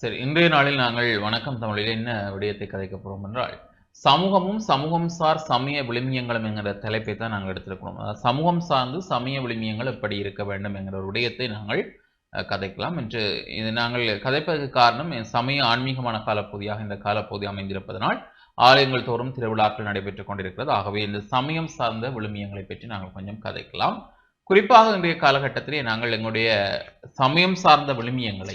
சரி இன்றைய நாளில் நாங்கள் வணக்கம் தமிழில் என்ன விடயத்தை கதைக்க போறோம் என்றால் சமூகமும் சமூகம் சார் சமய விளிமியங்களும் என்கிற தலைப்பை தான் நாங்கள் எடுத்திருக்கிறோம். அதாவது சமூகம் சார்ந்து சமய விளிமியங்கள் எப்படி இருக்க வேண்டும் என்கிற ஒரு விடயத்தை நாங்கள் கதைக்கலாம். என்று இது நாங்கள் கதைப்பதற்கு காரணம் சமய ஆன்மீகமான காலப்பகுதியாக இந்த காலப்பகுதி அமைந்திருப்பதனால் ஆலயங்கள் தோறும் திருவிழாக்கள் நடைபெற்றுக் கொண்டிருக்கிறது. ஆகவே இந்த சமயம் சார்ந்த விழுமியங்களை பற்றி நாங்கள் கொஞ்சம் கதைக்கலாம். குறிப்பாக இன்றைய காலகட்டத்திலே நாங்கள் எங்களுடைய சமயம் சார்ந்த விழுமியங்களை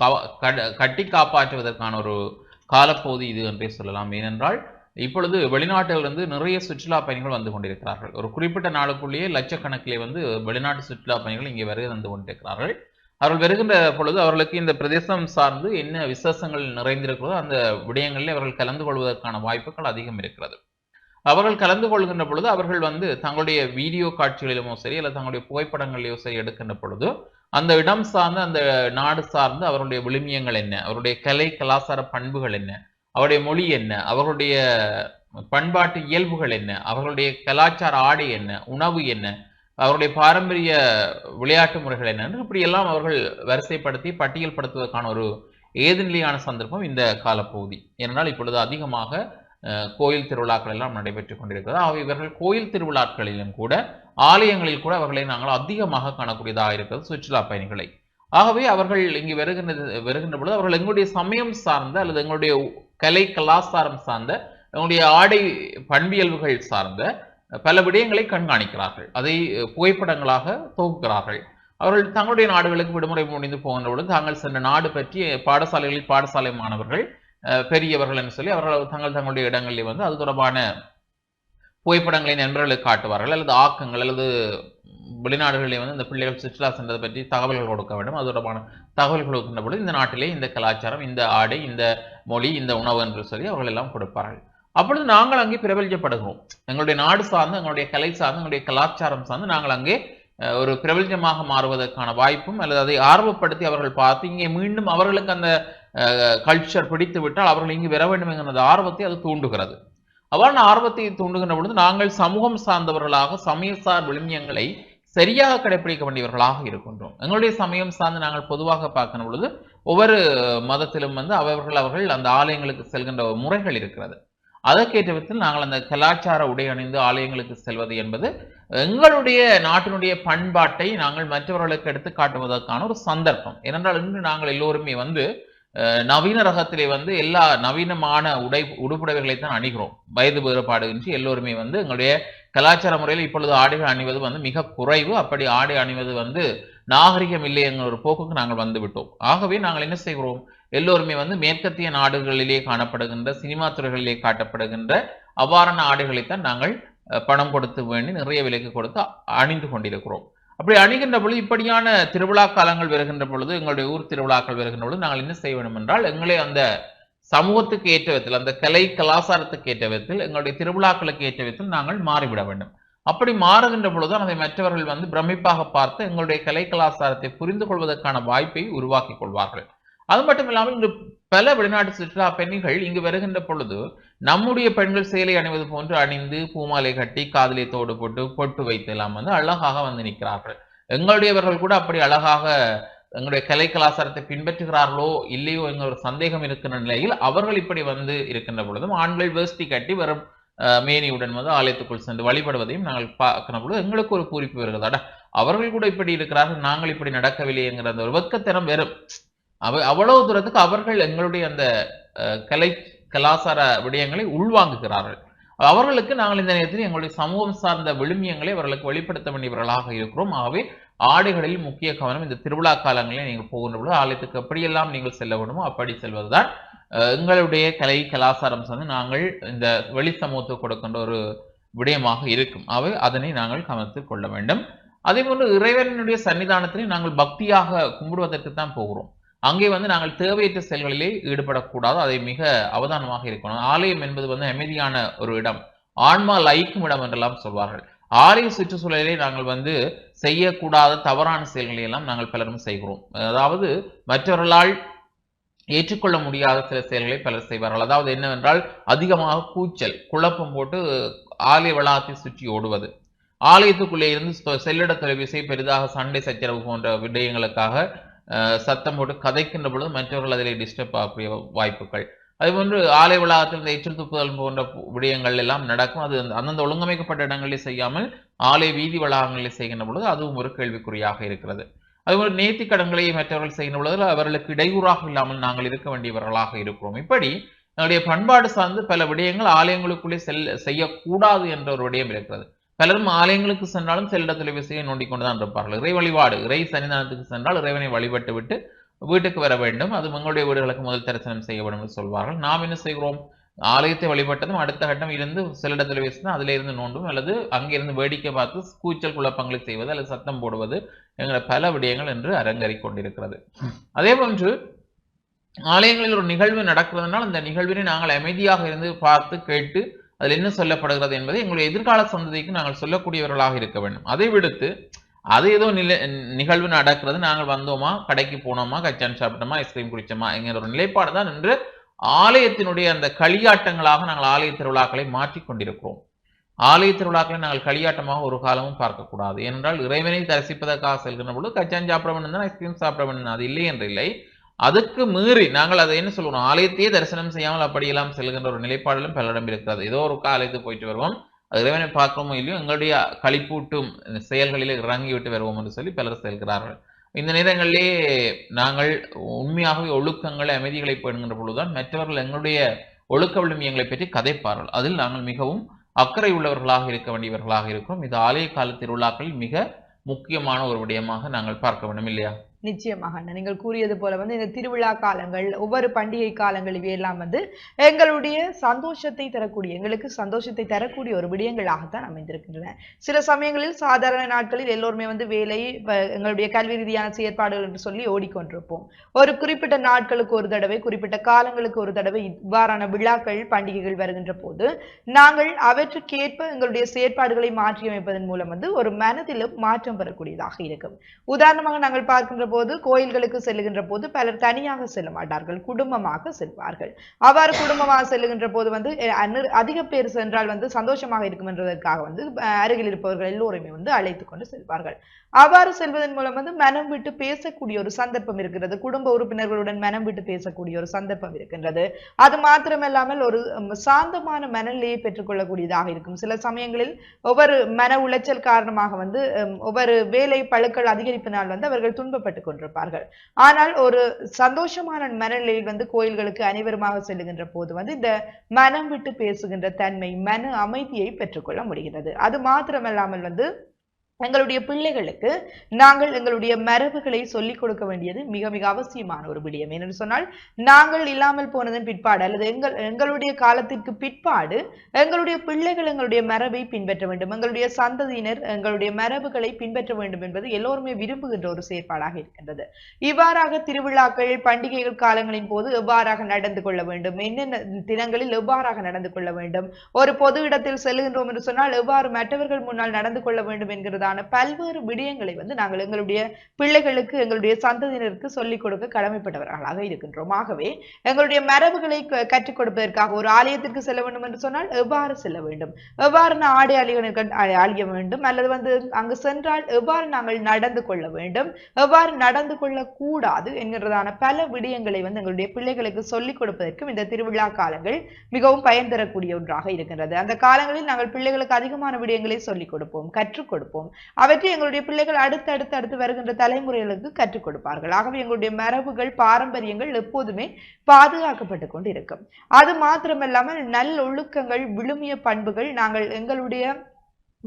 கவ- கட- கட்டி காப்பாற்றுவதற்கான ஒரு காலப்பகுதி இது என்றே சொல்லலாம். ஏனென்றால் இப்பொழுது வெளிநாட்டிலிருந்து நிறைய சுற்றுலா பயணிகள் வந்து கொண்டிருக்கிறார்கள். ஒரு குறிப்பிட்ட நாளுக்குள்ளேயே லட்சக்கணக்கிலே வந்து வெளிநாட்டு சுற்றுலா பயணிகள் இங்கே வருகை வந்து கொண்டிருக்கிறார்கள். அவர்கள் வருகின்ற பொழுது அவர்களுக்கு இந்த பிரதேசம் சார்ந்து என்ன விசேஷங்கள் நிறைந்திருக்கிறதோ அந்த விடயங்களில் அவர்கள் கலந்து கொள்வதற்கான வாய்ப்புகள் அதிகம் இருக்கிறது. அவர்கள் கலந்து கொள்கின்ற பொழுது அவர்கள் வந்து தங்களுடைய வீடியோ காட்சிகளிலுமோ சரி அல்லது தங்களுடைய புகைப்படங்களிலோ சரி எடுக்கின்ற பொழுது அந்த இடம் சார்ந்த அந்த நாடு சார்ந்து அவருடைய விழுமியங்கள் என்ன? அவருடைய கலை கலாச்சார பண்புகள் என்ன? அவருடைய மொழி என்ன? அவர்களுடைய பண்பாட்டு இயல்புகள் என்ன? அவர்களுடைய கலாச்சார ஆடை என்ன? உணவு என்ன? அவருடைய பாரம்பரிய விளையாட்டு முறைகள் என்ன? இப்படியெல்லாம் அவர்கள் வரிசைப்படுத்தி பட்டியல்படுத்துவதற்கான ஒரு ஏதுநிலையான சந்தர்ப்பம் இந்த காலப்பகுதி. ஏனென்றால் இப்பொழுது அதிகமாக கோயில் திருவிழாக்கள் எல்லாம் நடைபெற்றுக் கொண்டிருக்கிறது. அவை இவர்கள் கோயில் திருவிழாக்களிலும் கூட ஆலயங்களில் கூட அவர்களை நாங்கள் அதிகமாக காணக்கூடியதாக இருக்கிறது சுற்றுலா பயணிகளை. ஆகவே அவர்கள் இங்கு வருகின்ற வருகின்ற பொழுது அவர்கள் எங்களுடைய சமயம் சார்ந்த அல்லது எங்களுடைய கலை கலாச்சாரம் சார்ந்த எங்களுடைய ஆடை பண்பியல்புகள் சார்ந்த பல விடயங்களை கண்காணிக்கிறார்கள். அதை புகைப்படங்களாக தொகுக்கிறார்கள். அவர்கள் தங்களுடைய நாடுகளுக்கு விடுமுறை முடிந்து போகின்ற பொழுது தாங்கள் சென்ற நாடு பற்றி பாடசாலைகளில் பாடசாலை மாணவர்கள் பெரியவர்கள் என்று சொல்லி அவர்கள் தங்கள் தங்களுடைய இடங்களில் வந்து அது தொடர்பான புகைப்படங்களை நண்பர்களுக்கு காட்டுவார்கள். அல்லது ஆக்கங்கள் அல்லது வெளிநாடுகளிலே வந்து இந்த பிள்ளைகள் சுற்றுலா சென்றதை பற்றி தகவல்கள் கொடுக்க வேண்டும். அது தொடர்பான தகவல்கள் கொடுக்கின்ற பொழுது இந்த நாட்டிலே இந்த கலாச்சாரம் இந்த ஆடை இந்த மொழி இந்த உணவு என்று சொல்லி அவர்கள் எல்லாம் கொடுப்பார்கள். அப்பொழுது நாங்கள் அங்கே பிரபலஜப்படுகிறோம் எங்களுடைய நாடு சார்ந்து எங்களுடைய கலை சார்ந்து எங்களுடைய கலாச்சாரம் சார்ந்து நாங்கள் அங்கே ஒரு பிரபல்யமாக மாறுவதற்கான வாய்ப்பும் அல்லது அதை ஆர்வப்படுத்தி அவர்கள் பார்த்து இங்கே மீண்டும் அவர்களுக்கு அந்த கல்ச்சர் பிடித்து விட்டால் அவர்கள் இங்கு வர வேண்டும் என்கிற ஆர்வத்தை அது தூண்டுகிறது. அவ்வாறான ஆர்வத்தை தூண்டுகின்ற பொழுது நாங்கள் சமூகம் சார்ந்தவர்களாக சமயசார் விழுமியங்களை சரியாக கடைபிடிக்க வேண்டியவர்களாக இருக்கின்றோம். எங்களுடைய சமயம் சார்ந்து நாங்கள் பொதுவாக பார்க்கின்ற பொழுது ஒவ்வொரு மதத்திலும் வந்து அவர்கள் அவர்கள் அந்த ஆலயங்களுக்கு செல்கின்ற முறைகள் இருக்கிறது. அதற்கேற்ற விதத்தில் நாங்கள் அந்த கலாச்சார உடை அணிந்து ஆலயங்களுக்கு செல்வது என்பது எங்களுடைய நாட்டினுடைய பண்பாட்டை நாங்கள் மற்றவர்களுக்கு எடுத்து காட்டுவதற்கான ஒரு சந்தர்ப்பம். ஏனென்றால் இன்று நாங்கள் எல்லோருமே வந்து நவீன ரகத்திலே வந்து எல்லா நவீனமான உடை உடுப்புடவைகளை தான் அணிகிறோம். வயது வேறுபாடுகின்றி எல்லோருமே வந்து எங்களுடைய கலாச்சார முறையில் இப்பொழுது ஆடைகள் அணிவது வந்து மிக குறைவு. அப்படி ஆடை அணிவது வந்து நாகரிகம் இல்லை என்கிற ஒரு போக்குக்கு நாங்கள் வந்துவிட்டோம் ஆகவே நாங்கள் என்ன செய்கிறோம்? எல்லோருமே வந்து மேற்கத்திய நாடுகளிலே காணப்படுகின்ற சினிமா துறைகளிலே காட்டப்படுகின்ற அவ்வாறான ஆடைகளைத்தான் நாங்கள் பணம் கொடுத்து வேண்டி நிறைய விலைக்கு கொடுத்து அணிந்து கொண்டிருக்கிறோம். அப்படி அணுகின்ற பொழுது இப்படியான திருவிழா காலங்கள் வருகின்ற பொழுது எங்களுடைய ஊர் திருவிழாக்கள் வருகின்ற பொழுது நாங்கள் என்ன செய்ய வேண்டும் என்றால் எங்களை அந்த சமூகத்துக்கு ஏற்ற விதத்தில் அந்த கலை கலாச்சாரத்துக்கு ஏற்ற விதத்தில் எங்களுடைய திருவிழாக்களுக்கு ஏற்ற விதத்தில் நாங்கள் மாறிவிட வேண்டும். அப்படி மாறுகின்ற பொழுதுதான் அதை மற்றவர்கள் வந்து பிரமிப்பாக பார்த்து எங்களுடைய கலை கலாச்சாரத்தை புரிந்து கொள்வதற்கான வாய்ப்பை உருவாக்கிக் கொள்வார்கள். அது மட்டும் இல்லாமல் இன்று பல வெளிநாட்டு சுற்றுலா பெண்கள் இங்கு வருகின்ற பொழுது நம்முடைய பெண்கள் சேலை அணிவது போன்று அணிந்து பூமாலை கட்டி காதலை தோடு போட்டு பொட்டு வைத்து எல்லாம் வந்து அழகாக வந்து நிற்கிறார்கள். எங்களுடையவர்கள் கூட அப்படி அழகாக எங்களுடைய கலை கலாச்சாரத்தை பின்பற்றுகிறார்களோ இல்லையோ என்ற ஒரு சந்தேகம் இருக்கின்ற நிலையில் அவர்கள் இப்படி வந்து இருக்கின்ற பொழுதும் ஆண்கள் வேஷ்டி கட்டி வரும் அஹ், மேனியுடன் வந்து ஆலயத்துக்குள் சென்று வழிபடுவதையும் நாங்கள் பார்க்கிற பொழுது எங்களுக்கு ஒரு பூரிப்பு வருகிறது. அட அவர்கள் கூட இப்படி இருக்கிறார்கள் நாங்கள் இப்படி நடக்கவில்லை என்கிற அந்த ஒரு வெக்கத்தனம் வெறும். அவ அவ்வளவு தூரத்துக்கு அவர்கள் எங்களுடைய அந்த கலை கலாச்சார விடயங்களை உள்வாங்குகிறார்கள். அவர்களுக்கு நாங்கள் இந்த நேரத்தில் எங்களுடைய சமூகம் சார்ந்த விழுமியங்களை அவர்களுக்கு வெளிப்படுத்த வேண்டியவர்களாக இருக்கிறோம். ஆகவே ஆடைகளில் முக்கிய கவனம் இந்த திருவிழா காலங்களில் நீங்கள் போகின்ற பொழுது ஆலயத்துக்கு எப்படியெல்லாம் நீங்கள் செல்ல வேண்டுமோ அப்படி செல்வதுதான் எங்களுடைய கலை கலாச்சாரம் சார்ந்து நாங்கள் இந்த வெளி சமூகத்துக்கு கொடுக்கின்ற ஒரு விடயமாக இருக்கும். அவை அதனை நாங்கள் கவனத்தில் கொள்ள வேண்டும். அதே போன்று இறைவனுடைய சன்னிதானத்திலே நாங்கள் பக்தியாக கும்பிடுவதற்கு தான் போகிறோம். அங்கே வந்து நாங்கள் தேவையற்ற செயல்களிலே ஈடுபடக்கூடாது. அதை மிக அவதானமாக இருக்கணும். ஆலயம் என்பது வந்து அமைதியான ஒரு இடம். ஆன்மா லயிக்கும் இடம் என்றெல்லாம் சொல்வார்கள். ஆலய சுற்றுச்சூழலிலே நாங்கள் வந்து செய்யக்கூடாத தவறான செயல்களை எல்லாம் நாங்கள் பலரும் செய்கிறோம். அதாவது மற்றவர்களால் ஏற்றுக்கொள்ள முடியாத சில செயல்களை பலர் செய்வார்கள். அதாவது என்னவென்றால் அதிகமாக கூச்சல் குழப்பம் போட்டு ஆலய வளாகத்தை சுற்றி ஓடுவது. ஆலயத்துக்குள்ளே இருந்து செல்லிட தொலைபேசியை பெரிதாக சண்டை சச்சரவு போன்ற விடயங்களுக்காக சத்தம் போட்டு கதைக்கின்ற பொழுது மற்றவர்கள் அதில் டிஸ்டர்ப் ஆகக்கூடிய வாய்ப்புகள். அதுபோன்று ஆலை வளாகத்தில் இந்த எச்சில் துப்புதல் போன்ற விடயங்கள் எல்லாம் நடக்கும். அது அந்தந்த ஒழுங்கமைக்கப்பட்ட இடங்களில் செய்யாமல் ஆலை வீதி வளாகங்களில் செய்கின்ற பொழுது அதுவும் ஒரு கேள்விக்குறியாக இருக்கிறது. அதுபோல் நேர்த்தி கடன்களை மற்றவர்கள் செய்கின்ற பொழுது அவர்களுக்கு இடையூறாக இல்லாமல் நாங்கள் இருக்க வேண்டியவர்களாக இருக்கிறோம். இப்படி நம்முடைய பண்பாடு சார்ந்து பல விடயங்கள் ஆலயங்களுக்குள்ளே செல் செய்யக்கூடாது என்ற ஒரு விடயம் இருக்கிறது. பலரும் ஆலயங்களுக்கு சென்றாலும் செல்லிடத்தில் விசையை நோண்டிக் கொண்டுதான் இருப்பார்கள். இறை வழிபாடு இறை சன்னிதானத்துக்கு சென்றால் இறைவனை வழிபட்டு விட்டு வீட்டுக்கு வர வேண்டும். அது உங்களுடைய வீடுகளுக்கு முதல் தரிசனம் செய்யப்படும் என்று சொல்வார்கள். நாம் என்ன செய்கிறோம்? ஆலயத்தை வழிபட்டதும் அடுத்த கட்டம் இருந்து செல்லிடத்தில் தொலைபேசி தான் அதில் இருந்து நோண்டும் அல்லது அங்கிருந்து வேடிக்கை பார்த்து கூச்சல் குழப்பங்களை செய்வது அல்லது சத்தம் போடுவது என்கிற பல விடயங்கள் என்று அரங்கறி கொண்டிருக்கிறது. அதே போன்று ஆலயங்களில் ஒரு நிகழ்வு நடக்கிறதுனால் அந்த நிகழ்வினை நாங்கள் அமைதியாக இருந்து பார்த்து கேட்டு அதில் என்ன சொல்லப்படுகிறது என்பதை எங்களுடைய எதிர்கால சந்ததிக்கு நாங்கள் சொல்லக்கூடியவர்களாக இருக்க வேண்டும். அதை விடுத்து அது ஏதோ நிலை நிகழ்வு நடக்கிறது நாங்கள் வந்தோமா கடைக்கு போனோமா கச்சான் சாப்பிட்டோமா ஐஸ்கிரீம் குடித்தோமா என்கிற ஒரு நிலைப்பாடு தான் என்று ஆலயத்தினுடைய அந்த களியாட்டங்களாக நாங்கள் ஆலய திருவிழாக்களை மாற்றிக் கொண்டிருக்கிறோம். ஆலய திருவிழாக்களை நாங்கள் களியாட்டமாக ஒரு காலமும் பார்க்கக்கூடாது. ஏனென்றால் இறைவனை தரிசிப்பதற்காக செல்கின்ற பொழுது கச்சான் சாப்பிட வேண்டும் தான் ஐஸ்கிரீம் சாப்பிட வேண்டும் அது இல்லை என்று இல்லை. அதுக்கு மீறி நாங்கள் அதை என்ன சொல்லுவோம்? ஆலயத்தையே தரிசனம் செய்யாமல் அப்படியெல்லாம் செல்கின்ற ஒரு நிலைப்பாடிலும் பலரிடம் இருக்கிறது ஏதோ ஒரு ஆலயத்துக்கு போயிட்டு வருவோம். அது இறைவனை பார்க்கிறோமோ இல்லையோ எங்களுடைய களிப்பூட்டும் செயல்களில் இறங்கி விட்டு வருவோம் என்று சொல்லி பலர் செல்கிறார்கள். இந்த நேரங்களிலே நாங்கள் உண்மையாகவே ஒழுக்கங்களை அமைதிகளை போயிடுகின்ற பொழுதுதான் மற்றவர்கள் எங்களுடைய ஒழுக்க விழுமியங்களை பற்றி கதைப்பார்கள். அதில் நாங்கள் மிகவும் அக்கறை உள்ளவர்களாக இருக்க வேண்டியவர்களாக இருக்கிறோம். இது ஆலய கால திருவிழாக்களில் மிக முக்கியமான ஒரு விடயமாக நாங்கள் பார்க்க வேண்டும் இல்லையா? நிச்சயமாக நீங்கள் கூறியது போல வந்து இந்த திருவிழா காலங்கள் ஒவ்வொரு பண்டிகை காலங்கள் இவையெல்லாம் வந்து எங்களுடைய சந்தோஷத்தை தரக்கூடிய எங்களுக்கு சந்தோஷத்தை தரக்கூடிய ஒரு விடயங்களாகத்தான் அமைந்திருக்கின்றன. சில சமயங்களில் சாதாரண நாட்களில் எல்லோருமே வந்து வேலை எங்களுடைய கல்வி ரீதியான செயற்பாடுகள் என்று சொல்லி ஓடிக்கொண்டிருப்போம். ஒரு குறிப்பிட்ட நாட்களுக்கு ஒரு தடவை குறிப்பிட்ட காலங்களுக்கு ஒரு தடவை இவ்வாறான விழாக்கள் பண்டிகைகள் வருகின்ற போது நாங்கள் அவற்றுக்கேற்ப எங்களுடைய செயற்பாடுகளை மாற்றியமைப்பதன் மூலம் வந்து ஒரு மனதிலும் மாற்றம் பெறக்கூடியதாக இருக்கும். உதாரணமாக நாங்கள் பார்க்கின்ற போது கோயில்களுக்கு செல்லுகின்ற போது பலர் தனியாக செல்ல மாட்டார்கள் குடும்பமாக செல்வார்கள். அவ்வாறு குடும்பமாக செல்லுகின்ற போது வந்து அதிக பேர் சென்றால் வந்து சந்தோஷமாக இருக்கும் என்பதற்காக வந்து அருகில் இருப்பவர்கள் எல்லோருமே வந்து அழைத்து கொண்டு செல்வார்கள். அவ்வாறு செல்வதன் மூலம் வந்து மனம் விட்டு பேசக்கூடிய ஒரு சந்தர்ப்பம் இருக்கிறது. குடும்ப உறுப்பினர்களுடன் மனம் விட்டு பேசக்கூடிய ஒரு சந்தர்ப்பம் இருக்கின்றது. அது மாத்திரமல்லாமல் ஒரு சாந்தமான மனநிலையை பெற்றுக்கொள்ளக்கூடியதாக இருக்கும். சில சமயங்களில் ஒவ்வொரு மன உளைச்சல் காரணமாக வந்து ஒவ்வொரு வேலை பழுக்கள் அதிகரிப்பினால் வந்து அவர்கள் துன்பப்பட்டு கொண்டிருப்பார்கள் ஆனால் ஒரு சந்தோஷமான மனநிலையில் வந்து கோயில்களுக்கு அனைவருமாக செல்லுகின்ற போது வந்து இந்த மனம் விட்டு பேசுகின்ற தன்மை மன அமைதியை பெற்றுக்கொள்ள முடிகிறது. அது மாத்திரமல்லாமல் வந்து எங்களுடைய பிள்ளைகளுக்கு நாங்கள் எங்களுடைய மரபுகளை சொல்லிக் கொடுக்க வேண்டியது மிக மிக அவசியமான ஒரு விடயம். ஏனென்று சொன்னால் நாங்கள் இல்லாமல் போனதன் பிற்பாடு அல்லது எங்கள் எங்களுடைய காலத்திற்கு பிற்பாடு எங்களுடைய பிள்ளைகள் எங்களுடைய மரபை பின்பற்ற வேண்டும். எங்களுடைய சந்ததியினர் எங்களுடைய மரபுகளை பின்பற்ற வேண்டும் என்பது எல்லோருமே விரும்புகின்ற ஒரு செயற்பாடாக இருக்கின்றது. இவ்வாறாக திருவிழாக்கள் பண்டிகைகள் காலங்களின் போது எவ்வாறாக நடந்து கொள்ள வேண்டும்? என்னென்ன தினங்களில் எவ்வாறாக நடந்து கொள்ள வேண்டும்? ஒரு பொது இடத்தில் செல்லுகின்றோம் என்று சொன்னால் எவ்வாறு மற்றவர்கள் முன்னால் நடந்து கொள்ள வேண்டும் என்கிறது என்கிறதான பல்வேறு விடயங்களை வந்து நாங்கள் எங்களுடைய பிள்ளைகளுக்கு எங்களுடைய சந்ததியினருக்கு சொல்லிக் கொடுக்க கடமைப்பட்டவர்களாக இருக்கின்றோம். ஆகவே எங்களுடைய மரபுகளை க- கற்றுக் கொடுப்பதற்காக ஒரு ஆலயத்திற்கு செல்ல வேண்டும் என்று சொன்னால் எவ்வாறு செல்ல வேண்டும்? எவ்வாறு ஆடை அழிய அழிய வேண்டும்? அல்லது வந்து அங்கு சென்றால் எவ்வாறு நாங்கள் நடந்து கொள்ள வேண்டும்? எவ்வாறு நடந்து கொள்ள கூடாது என்கிறதான பல விடயங்களை வந்து எங்களுடைய பிள்ளைகளுக்கு சொல்லிக் கொடுப்பதற்கும் இந்த திருவிழா காலங்கள் மிகவும் பயன் தரக்கூடிய ஒன்றாக இருக்கின்றது. அந்த காலங்களில் நாங்கள் பிள்ளைகளுக்கு அதிகமான விடயங்களை சொல்லிக் கொடுப்போம் கற்றுக் கொடுப்போம். அவற்றை எங்களுடைய பிள்ளைகள் அடுத்து அடுத்து அடுத்து வருகின்ற தலைமுறைகளுக்கு கற்றுக் கொடுப்பார்கள். ஆகவே எங்களுடைய மரபுகள் பாரம்பரியங்கள் எப்போதுமே பாதுகாக்கப்பட்டு கொண்டு இருக்கும் அது மாத்திரமல்லாமல் நல்லொழுக்கங்கள் விழுமிய பண்புகள் நாங்கள் எங்களுடைய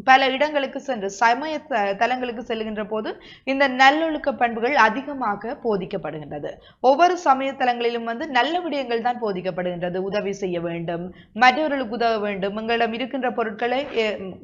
பல இடங்களுக்கு சென்று சமய த- தலங்களுக்கு செல்கின்ற போது இந்த நல்லொழுக்க பண்புகள் அதிகமாக போதிக்கப்படுகின்றது. ஒவ்வொரு சமய தலங்களிலும் வந்து நல்ல விடயங்கள் தான் போதிக்கப்படுகின்றது. உதவி செய்ய வேண்டும் மற்றவர்களுக்கு உதவ வேண்டும். எங்களிடம் இருக்கின்ற பொருட்களை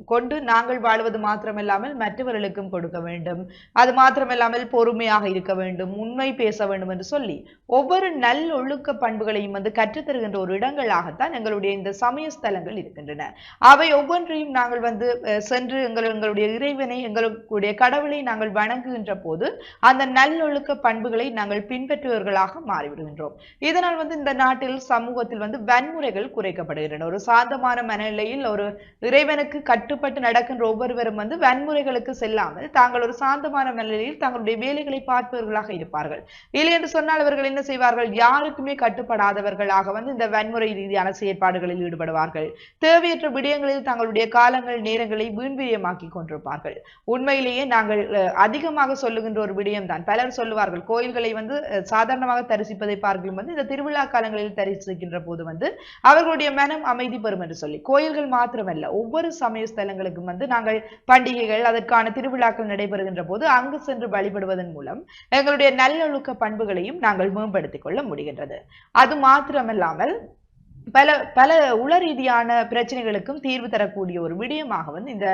கொண்டு நாங்கள் வாழ்வது மாத்திரமில்லாமல் மற்றவர்களுக்கும் கொடுக்க வேண்டும். அது மாத்திரமில்லாமல் பொறுமையாக இருக்க வேண்டும் உண்மை பேச வேண்டும் என்று சொல்லி ஒவ்வொரு நல்லொழுக்க பண்புகளையும் வந்து கற்றுத்தருகின்ற ஒரு இடங்களாகத்தான் எங்களுடைய இந்த சமய ஸ்தலங்கள் இருக்கின்றன. அவை ஒவ்வொன்றையும் நாங்கள் வந்து சென்று எங்கள் எங்களுடைய இறைவனை எங்களுடைய கடவுளை நாங்கள் வணங்குகின்ற போது அந்த நல்லொழுக்க பண்புகளை நாங்கள் பின்பற்றுவர்களாக மாறிவிடுகின்றோம். இதனால் வந்து இந்த நாட்டில் சமூகத்தில் வந்து வன்முறைகள் குறைக்கப்படுகின்றன. ஒரு சாந்தமான மனநிலையில் ஒரு இறைவனுக்கு கட்டுப்பட்டு நடக்கின்ற ஒவ்வொருவரும் வந்து வன்முறைகளுக்கு செல்லாமல் தாங்கள் ஒரு சாந்தமான மனநிலையில் தங்களுடைய வேலைகளை பார்ப்பவர்களாக இருப்பார்கள். இல்லை என்று சொன்னால் அவர்கள் என்ன செய்வார்கள்? யாருக்குமே கட்டுப்படாதவர்களாக வந்து இந்த வன்முறை ரீதியான செயற்பாடுகளில் ஈடுபடுவார்கள். தேவையற்ற விடயங்களில் தங்களுடைய காலங்கள் நேரங்களை வீண்விரியமாக்கி கொண்டிருப்பார்கள் உண்மையிலேயே நாங்கள் அதிகமாக சொல்லுகின்ற ஒரு விடயம்தான். பலர் சொல்லுவார்கள் கோயில்களை வந்து சாதாரணமாக தரிசிப்பதை பார்க்கும் வந்து இந்த திருவிழா காலங்களில் தரிசிக்கின்ற போது வந்து அவர்களுடைய மனம் அமைதி பெறும் என்று சொல்லி கோயில்கள் மாத்திரமல்ல ஒவ்வொரு சமய ஸ்தலங்களுக்கும் வந்து நாங்கள் பண்டிகைகள் அதற்கான திருவிழாக்கள் நடைபெறுகின்ற போது அங்கு சென்று வழிபடுவதன் மூலம் எங்களுடைய நல்லொழுக்க பண்புகளையும் நாங்கள் மேம்படுத்திக் கொள்ள முடிகின்றது. அது மாத்திரமல்லாமல் பல பல உள ரீதியான பிரச்சனைகளுக்கும் தீர்வு தரக்கூடிய ஒரு விடயமாக வந்து இந்த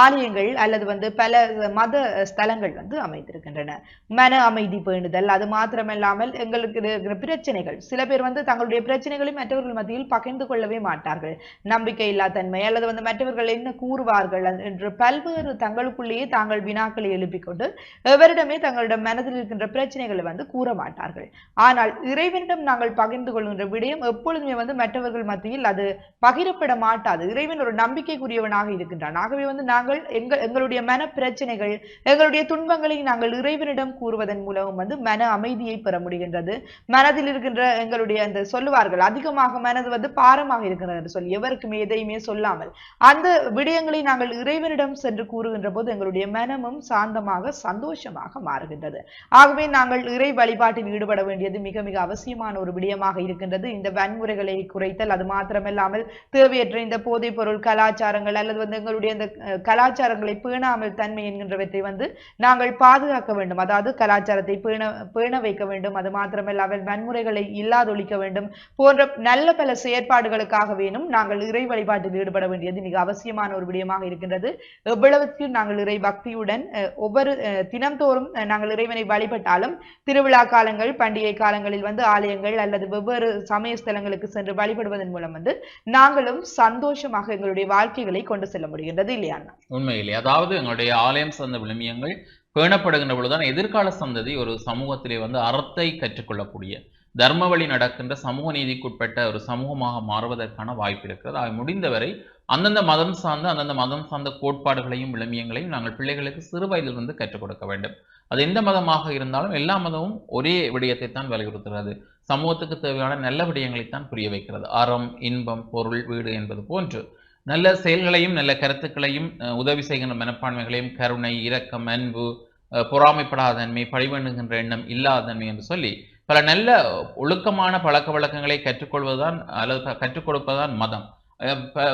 ஆலயங்கள் அல்லது வந்து பல மத ஸ்தலங்கள் வந்து அமைந்திருக்கின்றன. மன அமைதி பேணுதல் அது மாத்திரமல்லாமல் எங்களுக்கு இருக்கிற பிரச்சனைகள். சில பேர் வந்து தங்களுடைய பிரச்சனைகளை மற்றவர்கள் மத்தியில் பகிர்ந்து கொள்ளவே மாட்டார்கள். நம்பிக்கை இல்லா தன்மை அல்லது வந்து மற்றவர்கள் என்ன கூறுவார்கள் என்று பல்வேறு தங்களுக்குள்ளேயே தாங்கள் வினாக்களை எழுப்பிக் கொண்டு எவரிடமே தங்களிடம் மனதில் இருக்கின்ற பிரச்சனைகளை வந்து கூற மாட்டார்கள். ஆனால் இறைவனிடம் நாங்கள் பகிர்ந்து கொள்கின்ற விடயம் எப்பொழுதுமே வந்து மற்றவர்கள் மத்தியில் அது பகிரப்பட மாட்டாது. இறைவன் ஒரு நம்பிக்கைக்குரியவனாக இருக்கின்றான். ஆகவே வந்து நாங்கள் எங்கள் எங்களுடைய மன பிரச்சனைகள் எங்களுடைய துன்பங்களை நாங்கள் இறைவனிடம் கூறுவதன் மூலமும் வந்து மன அமைதியை பெற முடிகின்றது. மனதில் இருக்கின்ற எங்களுடைய அந்த சொல்லுவார்கள் அதிகமாக மனது வந்து பாரமாக இருக்கின்றது என்று சொல்லி எவருக்குமே எதையுமே சொல்லாமல் அந்த விடயங்களை நாங்கள் இறைவனிடம் சென்று கூறுகின்ற போது எங்களுடைய மனமும் சாந்தமாக சந்தோஷமாக மாறுகின்றது. ஆகவே நாங்கள் இறை வழிபாட்டில் ஈடுபட வேண்டியது மிக மிக அவசியமான ஒரு விடயமாக இருக்கின்றது. இந்த வன்முறைகளை குறை குறைத்தல் அது மாத்திரமில்லாமல் தேவையற்ற இந்த போதைப் பொருள் கலாச்சாரங்கள் அல்லது வந்து எங்களுடைய இந்த கலாச்சாரங்களை பேணாமல் தன்மை என்கின்றவற்றை வந்து நாங்கள் பாதுகாக்க வேண்டும். அதாவது கலாச்சாரத்தை பேண பேண வைக்க வேண்டும். அது மாத்திரமில்லாமல் வன்முறைகளை இல்லாதொழிக்க வேண்டும் போன்ற நல்ல பல செயற்பாடுகளுக்காக வேணும் நாங்கள் இறை வழிபாட்டில் ஈடுபட வேண்டியது மிக அவசியமான ஒரு விடயமாக இருக்கின்றது. எவ்வளவுக்கு நாங்கள் இறை பக்தியுடன் ஒவ்வொரு அஹ், தினம்தோறும் நாங்கள் இறைவனை வழிபட்டாலும் திருவிழா காலங்கள் பண்டிகை காலங்களில் வந்து ஆலயங்கள் அல்லது வெவ்வேறு சமய ஸ்தலங்களுக்கு சென்று வழிபடுவதன் மூலம் வந்து நாங்களும் சந்தோஷமாக எங்களுடைய வாழ்க்கைகளை கொண்டு செல்ல முடிகின்றது இல்லையா அண்ணா? உண்மையிலே. அதாவது எங்களுடைய ஆலயம் சார்ந்த விழுமியங்கள் பேணப்படுகின்ற பொழுதுதான் எதிர்கால சந்ததி ஒரு சமூகத்திலே வந்து அறத்தை கற்றுக்கொள்ளக்கூடிய தர்ம வழி நடக்கின்ற சமூக நீதிக்குட்பட்ட ஒரு சமூகமாக மாறுவதற்கான வாய்ப்பு இருக்கிறது. அவை முடிந்தவரை அந்தந்த மதம் சார்ந்த அந்தந்த மதம் சார்ந்த கோட்பாடுகளையும் விழுமியங்களையும் நாங்கள் பிள்ளைகளுக்கு சிறு வயதிலிருந்து கற்றுக் கொடுக்க வேண்டும். அது எந்த மதமாக இருந்தாலும் எல்லா மதமும் ஒரே விடயத்தை தான் வலியுறுத்துகிறது. சமூகத்துக்கு தேவையான நல்ல விடயங்களைத்தான் புரிய வைக்கிறது. அறம் இன்பம் பொருள் வீடு என்பது போன்று நல்ல செயல்களையும் நல்ல கருத்துக்களையும் உதவி செய்கின்ற மனப்பான்மைகளையும் கருணை இரக்கம் அன்பு பொறாமைப்படாதன்மை பொறாமைப்படாத தன்மை எண்ணம் இல்லாத தன்மை என்று சொல்லி பல நல்ல ஒழுக்கமான பழக்க வழக்கங்களை கற்றுக்கொள்வதுதான் அல்லது கற்றுக் கொடுப்பதுதான் மதம்.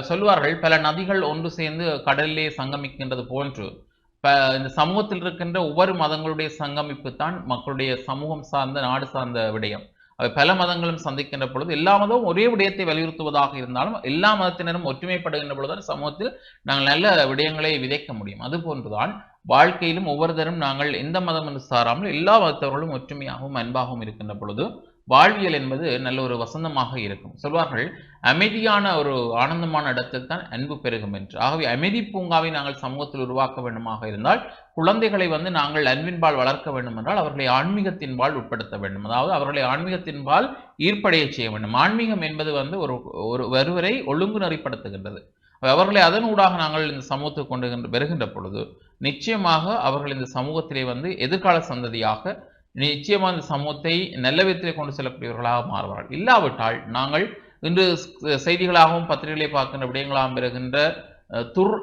சொல்வார்கள் பல நதிகள் ஒன்று சேர்ந்து கடலிலே சங்கமிக்கின்றது போன்று ப- இந்த சமூகத்தில் இருக்கின்ற ஒவ்வொரு மதங்களுடைய சங்கமிப்பு தான் மக்களுடைய சமூகம் சார்ந்த நாடு சார்ந்த விடயம். பல மதங்களும் சந்திக்கின்ற பொழுது எல்லா மதமும் ஒரே விடயத்தை வலியுறுத்துவதாக இருந்தாலும் எல்லா மதத்தினரும் ஒற்றுமைப்படுகின்ற பொழுதுதான் சமூகத்தில் நாங்கள் நல்ல விடயங்களை விதைக்க முடியும். அது போன்றுதான் வாழ்க்கையிலும் ஒவ்வொருத்தரும் நாங்கள் எந்த மதம் என்று சாராமல் எல்லா மதத்தவர்களும் ஒற்றுமையாகவும் அன்பாகவும் இருக்கின்ற பொழுது வாழ்வியல் என்பது நல்ல ஒரு வசந்தமாக இருக்கும். சொல்வார்கள் அமைதியான ஒரு ஆனந்தமான இடத்தில் தான் அன்பு பெருகும் என்று. ஆகவே அமைதி பூங்காவை நாங்கள் சமூகத்தில் உருவாக்க வேண்டுமாக இருந்தால் குழந்தைகளை வந்து நாங்கள் அன்பின்பால் வளர்க்க வேண்டும் என்றால் அவர்களை ஆன்மீகத்தின்பால் உட்படுத்த வேண்டும். அதாவது அவர்களை ஆன்மீகத்தின்பால் ஈர்ப்படைய செய்ய வேண்டும். ஆன்மீகம் என்பது வந்து ஒரு ஒரு ஒருவரை ஒழுங்கு நெறிப்படுத்துகின்றது. அவர்களை அதனூடாக நாங்கள் இந்த சமூகத்துக்கு கொண்டு வருகின்ற பொழுது நிச்சயமாக அவர்கள் இந்த சமூகத்திலே வந்து எதிர்கால சந்ததியாக நிச்சயமா இந்த சமூகத்தை நல்ல விதத்திலே கொண்டு செல்லக்கூடியவர்களாக மாறுவார்கள். இல்லாவிட்டால் நாங்கள் இன்று செய்திகளாகவும் பத்திரிகைகளை பார்க்கின்ற விடயங்களாகவும் பெறுகின்ற துர்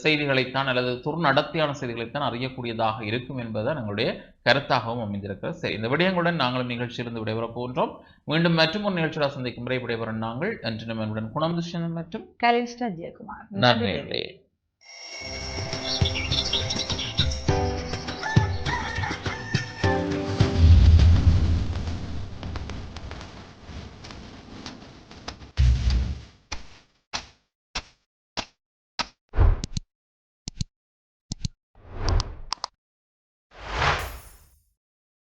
செய்திகளைத்தான் அல்லது துர் நடத்தியான செய்திகளைத்தான் அறியக்கூடியதாக இருக்கும் என்பதுதான் எங்களுடைய கருத்தாகவும் அமைந்திருக்கிறது. சரி இந்த விடயங்களுடன் நாங்களும் நிகழ்ச்சியிலிருந்து விடைபெறப் போன்றோம் மீண்டும் மற்றும் ஒரு நிகழ்ச்சியாக சந்திக்கும் வரை விடைபெறும் நாங்கள் என்று நம்முடன் குணம் துஷ்யன் மற்றும் நன்றி.